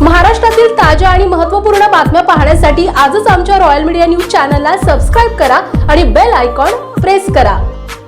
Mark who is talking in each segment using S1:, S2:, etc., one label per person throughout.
S1: महाराष्ट्रातील ताज्या आणि महत्त्वपूर्ण बातम्या पाहण्यासाठी आजच आमच्या रॉयल मीडिया न्यूज चॅनलला सबस्क्राईब करा आणि बेल आयकॉन प्रेस करा.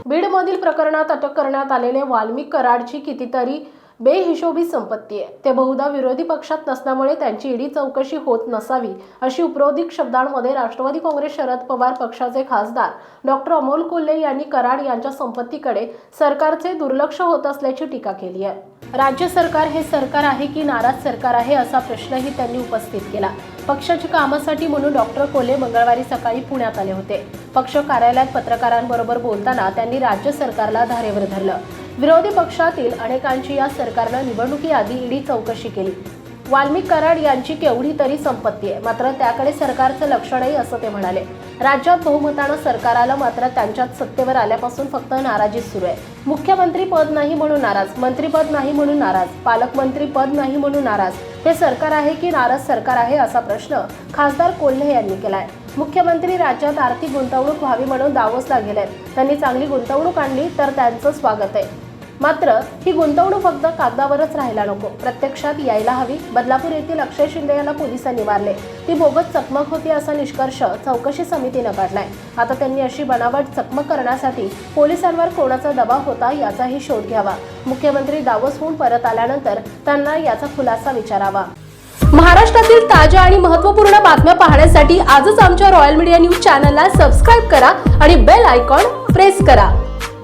S1: बीडमधील प्रकरणात अटक करण्यात आलेले वाल्मिक कराडची कितीतरी बेहिशोबी संपत्ती आहे. ते बहुधा विरोधी पक्षात नसल्यामुळे त्यांची ईडी चौकशी होत नसावी अशी उपरोधिक शब्दांमध्ये राष्ट्रवादी काँग्रेस शरद पवार पक्षाचे खासदार डॉक्टर अमोल कोल्हे यांनी कराड यांच्या संपत्तीकडे सरकारचे दुर्लक्ष होत असल्याची टीका केली आहे. राज्य सरकार हे सरकार आहे की नाराज सरकार आहे असा प्रश्नही त्यांनी उपस्थित केला. पक्षाच्या कामासाठी म्हणून डॉक्टर कोले मंगळवारी सकाळी पुण्यात आले होते. पक्ष कार्यालयात पत्रकारांबरोबर बोलताना त्यांनी राज्य सरकारला धारेवर धरलं. विरोधी पक्षातील अनेकांची या सरकारनं निवडणुकीआधी ईडी चौकशी केली. वाल्मिक कराड यांची केवढी तरी संपत्ती आहे मात्र त्याकडे सरकारचं लक्ष नाही असं ते म्हणाले. राज्यात बहुमतानं सरकार आलं मात्र त्यांच्यात सत्तेवर आल्यापासून फक्त नाराजीच सुरू आहे. मुख्यमंत्री पद नाही म्हणून नाराज मंत्रीपद नाही म्हणून नाराज पालकमंत्री पद नाही म्हणून नाराज हे सरकार आहे की नाराज सरकार आहे असा प्रश्न खासदार कोल्हे यांनी केलाय. मुख्यमंत्री राज्यात आर्थिक गुंतवणूक व्हावी म्हणून दावोसला गेलेत. त्यांनी चांगली गुंतवणूक आणली तर त्यांचं स्वागत आहे. मात्र ही गुंतवणूक फक्त कागदावरच राहायला नको. प्रत्यक्षात यायला हवी. बदलापूर येथील अक्षय शिंदे यांना पोलिसांनी मारले. ती बोगस चकमक होती असा निष्कर्ष चौकशी समितीनं काढलाय. आता त्यांनी अशी बनावट चकमक करण्यासाठी पोलिसांवर कोणाचा दबाव होता याचाही शोध घ्यावा. मुख्यमंत्री दावोसहून परत आल्यानंतर त्यांना याचा खुलासा विचारावा. महाराष्ट्रातील ताज्या आणि महत्त्वपूर्ण बातम्या पाहण्यासाठी आजच आमच्या रॉयल मीडिया न्यूज चॅनलला सबस्क्राईब करा आणि बेल आयकॉन प्रेस करा.